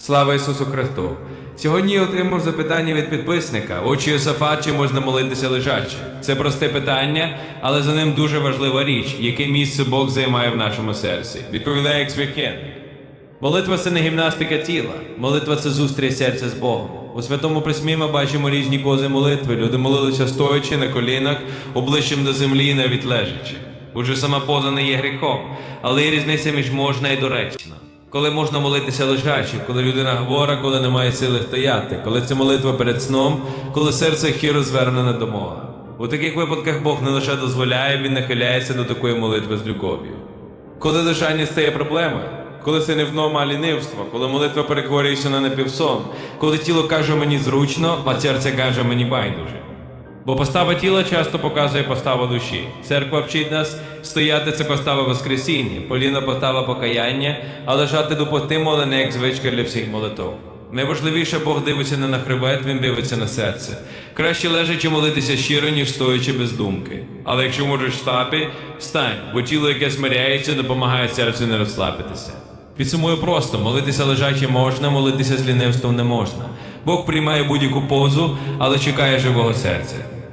Слава Ісусу Христу! Сьогодні я отримав запитання від підписника, очі Йосафат, чи можна молитися лежачи. Це просте питання, але за ним дуже важлива річ, яке місце Бог займає в нашому серці. Відповідає як. Молитва це не гімнастика тіла, молитва це зустріч серця з Богом. У святому письмі ми бачимо різні кози молитви. Люди молилися стоячи на колінах, обличчям до землі і навіть лежачи. Уже сама поза не є гріхом, але є різниця між можна і доречно. Коли можна молитися лежачи, коли людина хвора, коли немає сили стояти, коли це молитва перед сном, коли серце хіро звернене до Бога. У таких випадках Бог не лише дозволяє, він нахиляється до такої молитви з любов'ю. Коли лежання стає проблемою, коли це не внома, лінивство, коли молитва перетворюється на напівсон, коли тіло каже мені зручно, а серце каже мені байдуже. Бо постава тіла часто показує поставу душі. Церква вчить нас стояти це постава Воскресіння, поліна постава покаяння, а лежати допустимо, але не як звичка для всіх молитов. Найважливіше Бог дивиться не на хребет, він дивиться на серце. Краще лежачи молитися щиро, ніж стоячи без думки. Але якщо можеш стати, встань, бо тіло, яке смиряється, допомагає серцю не розслабитися. Підсумую просто: молитися лежачи можна, молитися з лінивством не можна. Бог приймає будь-яку позу, але чекає живого серця.